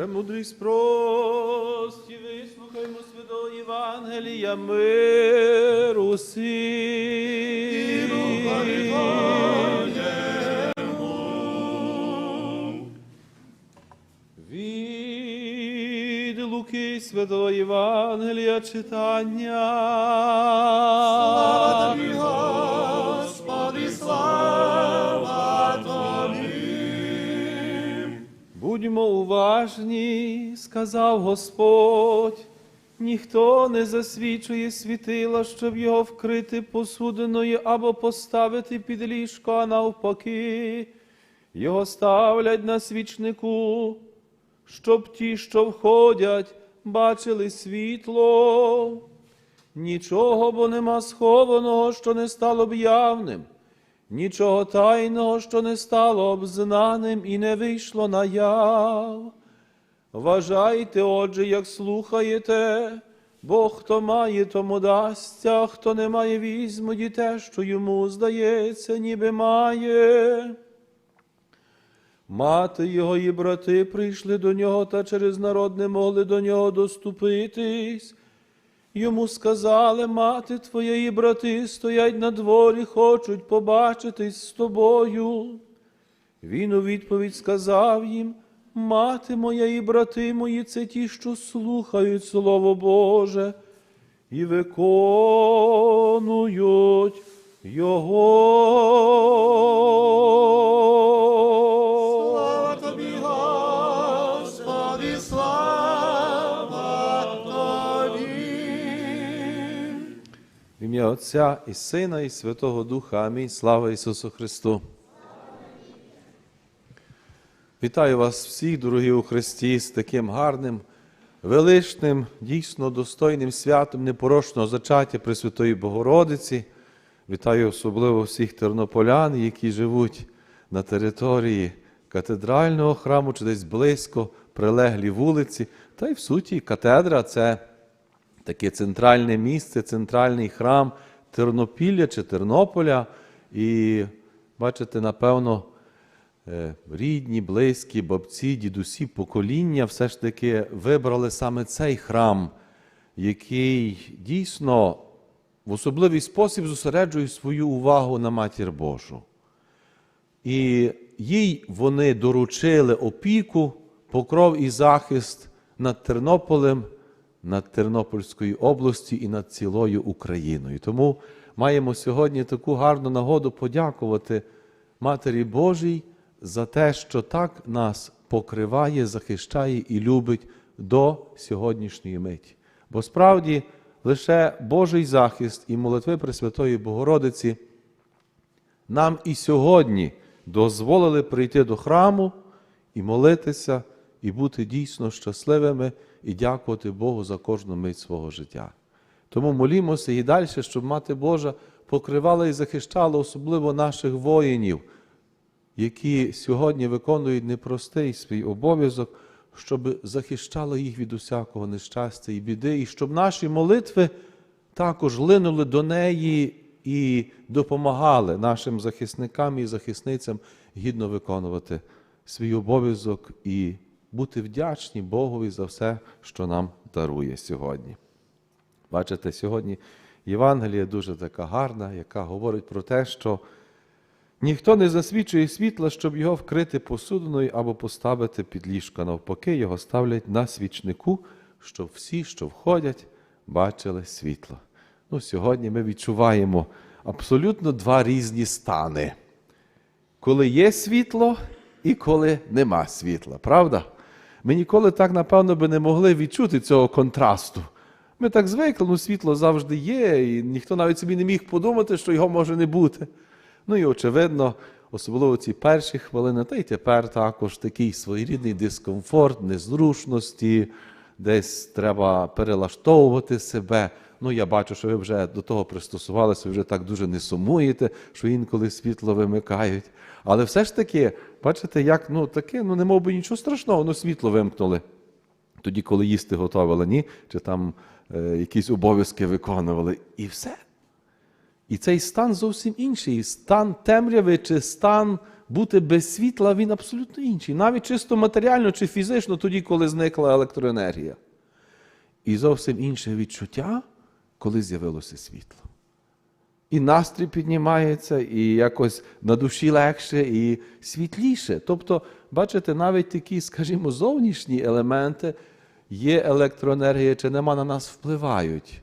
Премудрість прості, вислухаймо святого Євангелія миру усім. Від Луки святого Євангелія читання. Слава тобі, Господи, слава Будьмо уважні, сказав Господь. Ніхто не засвічує світила, щоб його вкрити посудиною або поставити під ліжко, а навпаки. Його ставлять на свічнику, щоб ті, що входять, бачили світло. Нічого бо нема схованого, що не стало б явним, нічого тайного, що не стало обзнаним і не вийшло наяв. Вважайте, отже, як слухаєте, бо хто має, тому дасться, хто не має, візьмуть і те, що йому здається, ніби має. Мати його і брати прийшли до нього та через народ не могли до нього доступитись. Йому сказали, мати твоя і брати стоять на дворі, хочуть побачитись з тобою. Він у відповідь сказав їм, мати моя і брати мої, це ті, що слухають Слово Боже і виконують Його. Ім'я Отця і Сина, і Святого Духа. Амінь. Слава Ісусу Христу. Вітаю вас всіх, дорогі у Христі, з таким гарним, величним, дійсно достойним святом непорочного зачаття Пресвятої Богородиці. Вітаю особливо всіх тернополян, які живуть на території катедрального храму, чи десь близько, прилеглі вулиці. Та й в суті катедра це таке центральне місце, центральний храм Тернопілля чи Тернополя. І бачите, напевно, е, рідні, близькі, бабці, дідусі, покоління все ж таки вибрали саме цей храм, який дійсно в особливий спосіб зосереджує свою увагу на матір Божу. І їй вони доручили опіку, покров і захист над Тернополем, над Тернопільською областю і над цілою Україною. Тому маємо сьогодні таку гарну нагоду подякувати Матері Божій за те, що так нас покриває, захищає і любить до сьогоднішньої миті. Бо справді лише Божий захист і молитви Пресвятої Богородиці нам і сьогодні дозволили прийти до храму і молитися, і бути дійсно щасливими, і дякувати Богу за кожну мить свого життя. Тому молімося і далі, щоб Мати Божа покривала і захищала особливо наших воїнів, які сьогодні виконують непростий свій обов'язок, щоб захищала їх від усякого нещастя і біди, і щоб наші молитви також линули до неї і допомагали нашим захисникам і захисницям гідно виконувати свій обов'язок і бути вдячні Богові за все, що нам дарує сьогодні. Бачите, сьогодні Євангелія дуже така гарна, яка говорить про те, що ніхто не засвічує світла, щоб його вкрити посудиною або поставити під ліжко. Навпаки, його ставлять на свічнику, щоб всі, що входять, бачили світло. Ну, Сьогодні ми відчуваємо абсолютно два різні стани. Коли є світло і коли нема світла, правда? Ми ніколи так, напевно, би не могли відчути цього контрасту. Ми так звикли, ну світло завжди є, і ніхто навіть собі не міг подумати, що його може не бути. Ну і очевидно, особливо ці перші хвилини, та й тепер також такий своєрідний дискомфорт, незручності, десь треба перелаштовувати себе. Ну, я бачу, що ви вже до того пристосувалися, ви вже так дуже не сумуєте, що інколи світло вимикають. Але все ж таки, бачите, як ну таке, ну не мов би нічого страшного, ну світло вимкнули. Тоді, коли їсти готували, ні, чи там е, якісь обов'язки виконували, і все. І цей стан зовсім інший. Стан темряви чи стан бути без світла він абсолютно інший. Навіть чисто матеріально чи фізично, тоді, коли зникла електроенергія. І зовсім інше відчуття, коли з'явилося світло. І настрій піднімається, і якось на душі легше, і світліше. Тобто, бачите, навіть такі, скажімо, зовнішні елементи є електроенергія чи нема на нас впливають.